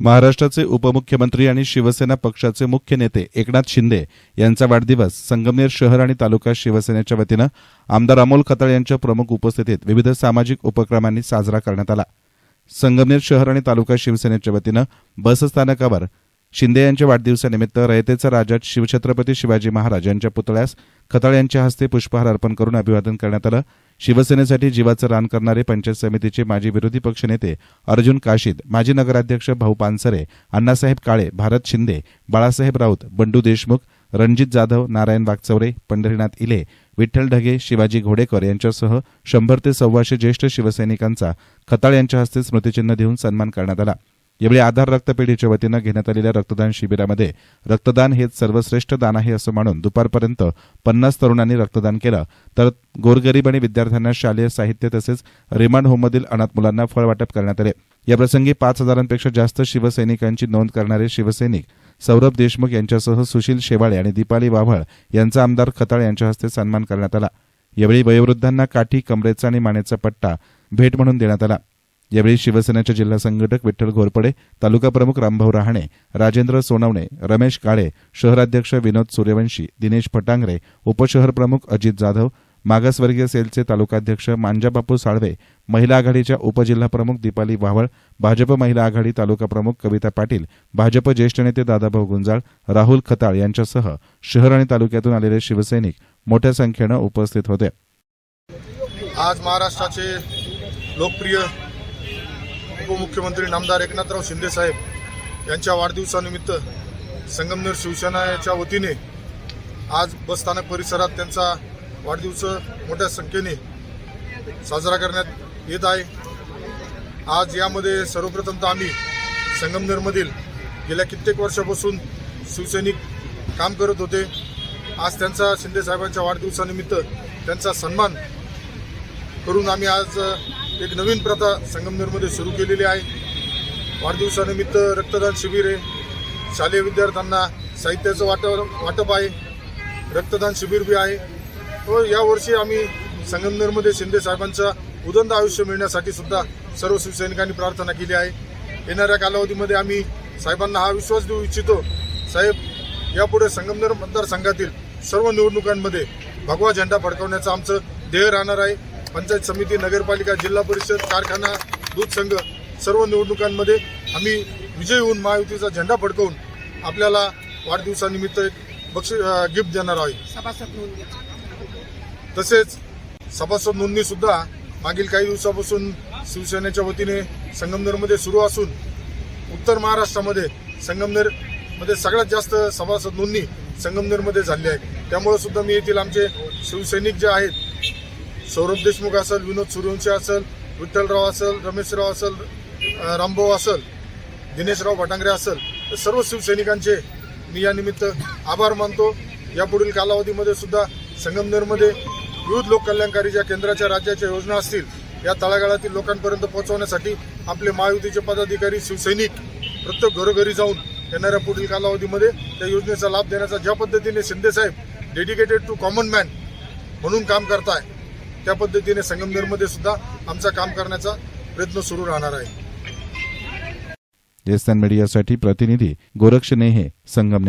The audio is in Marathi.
महाराष्ट्राचे उपमुख्यमंत्री आणि शिवसेना पक्षाचे मुख्य नेते एकनाथ शिंदे यांचा वाढदिवस संगमनेर शहर आणि तालुका शिवसेनेच्या वतीनं आमदार अमोल खताळ यांच्या प्रमुख उपस्थितीत विविध सामाजिक उपक्रमांनी साजरा करण्यात आला. संगमनेर शहर आणि तालुका शिवसेनेच्या वतीनं बसस्थानकावर शिंदे यांच्या वाढदिवसानिमित्त रयतेचा राजा शिवछत्रपती शिवाजी महाराज यांच्या पुतळ्यास खताळ यांच्या हस्ते पुष्पहार अर्पण करून अभिवादन करण्यात आलं. शिवसेनेसाठी जीवाचं रान करणारे पंचायत समितीचे माजी विरोधी पक्षनेते अर्जुन काशीद माजी नगराध्यक्ष भाऊ पानसरे अण्णासाहेब काळे भारत शिंदे बाळासाहेब राऊत बंडू देशमुख रणजित जाधव नारायण वागचौरे पंढरीनाथ इले विठ्ठल ढगे शिवाजी घोडेकर यांच्यासह शंभर ते सव्वाशे ज्येष्ठ शिवसैनिकांचा खताळ यांच्या हस्ते स्मृतिचिन्ह देऊन सन्मान करण्यात आला. यावेळी आधार रक्तपेढीच्या वतीनं घेण्यात आलेल्या रक्तदान शिबिरामध्ये रक्तदान हेच सर्वश्रेष्ठ दान आहे असं मानून दुपारपर्यंत पन्नास तरुणांनी रक्तदान केलं. तर गोरगरीब आणि विद्यार्थ्यांना शालेय साहित्य तसेच रिमांड होममधील अनाथ मुलांना फळ वाटप करण्यात आले. याप्रसंगी पाच हजारांपेक्षा जास्त शिवसैनिकांची नोंद करणारे शिवसैनिक सौरभ देशमुख यांच्यासह सुशील शेवाळे आणि दीपाली वाव्हळ यांचा आमदार खताळ यांच्या हस्ते सन्मान करण्यात आला. यावेळी वयोवृद्धांना काठी कमरेचा आणि मानेचा पट्टा भेट म्हणून देण्यात आला. यावेळी शिवसेनेचे जिल्हा संघटक विठ्ठल घोरपडे तालुका प्रमुख रामभाऊ रहाणे राजेंद्र सोनवणे रमेश काळे शहराध्यक्ष विनोद सूर्यवंशी दिनेश फटांगरे उपशहर प्रमुख अजित जाधव मागासवर्गीय सेलचे तालुकाध्यक्ष मांजाबापू साळवे महिला आघाडीच्या उपजिल्हा प्रमुख दीपाली वावळ भाजप महिला आघाडी तालुका प्रमुख कविता पाटील भाजप ज्येष्ठ नेते दादाभाऊ गुंजाळ राहुल खताळ यांच्यासह शहर आणि तालुक्यातून आलेले शिवसैनिक मोठ्या संख्येनं उपस्थित होते. आज महाराष्ट्राचे लोकप्रिय उपमुख्यमंत्री नामदार एकनाथराव शिंदे साहेब यांच्या वाढदिवसानिमित्त संगमनेर शिवसेनाच्या वतीने आज बसस्थानक परिसरात त्यांचा वाढदिवस मोठ्या संख्येने साजरा करण्यात येत आहे. आज यामध्ये सर्वप्रथम तर आम्ही संगमनेरमधील गेल्या कित्येक वर्षापासून शिवसैनिक काम करत होते. आज त्यांचा शिंदे साहेबांच्या वाढदिवसानिमित्त त्यांचा सन्मान करून आम्ही आज एक नवीन प्रथा संगमनेरमध्ये सुरू केलेली आहे. वाढदिवसानिमित्त रक्तदान शिबिर आहे. शालेय विद्यार्थ्यांना साहित्याचं वाटप वाटप आहे. रक्तदान शिबिर बी आहे. व यावर्षी आम्ही संगमनेरमध्ये शिंदे साहेबांचा उदंड आयुष्य मिळण्यासाठी सुद्धा सर्व शिवसैनिकांनी प्रार्थना केली आहे. येणाऱ्या कालावधीमध्ये आम्ही साहेबांना हा विश्वास देऊ इच्छितो. साहेब यापुढे संगमनेर मतदारसंघातील सर्व निवडणुकांमध्ये भगवा झेंडा फडकवण्याचं आमचं ध्येय राहणार आहे. पंचायत समिती नगरपालिका जिल्हा परिषद कारखाना दूध संघ सर्व निवडणुकांमध्ये आम्ही विजयी होऊन महायुतीचा झेंडा फडकवून आपल्याला वाढदिवसानिमित्त एक बक्षी गिफ्ट देणार आहे सभासद नोंदणी तसेच सभासद नोंदणी सुद्धा मागील काही दिवसापासून शिवसेनेच्या वतीने संगमनेरमध्ये सुरू असून उत्तर महाराष्ट्रामध्ये संगमनेरमध्ये सगळ्यात जास्त सभासद नोंदणी संगमनेरमध्ये झाली आहे. त्यामुळे सुद्धा मी येथील आमचे शिवसैनिक जे आहेत सौरभ देशमुख असेल विनोद सूर्यवंशी असेल विठ्ठलराव असेल रमेशराव असेल रामभाऊ असेल दिनेशराव भटांगरे असेल तर सर्व शिवसैनिकांचे मी या निमित्त आभार मानतो. यापुढील कालावधीमध्ये सुद्धा संगमनेरमध्ये विविध लोककल्याणकारी ज्या केंद्राच्या राज्याच्या योजना असतील या तळागाळातील लोकांपर्यंत पोहोचवण्यासाठी आपले महायुतीचे पदाधिकारी शिवसैनिक प्रत्येक घरोघरी जाऊन येणाऱ्या पुढील कालावधीमध्ये त्या योजनेचा लाभ देण्याचा ज्या पद्धतीने शिंदेसाहेब डेडिकेटेड टू कॉमन मॅन म्हणून काम करताय त्या पद्धतीने संगमनेरमध्ये सुद्धा आमचा काम करण्याचा प्रयत्न सुरू राहणार आहे. जेस्तान मीडियासाठी प्रतिनिधी गोरक्ष नेहे संगमनेर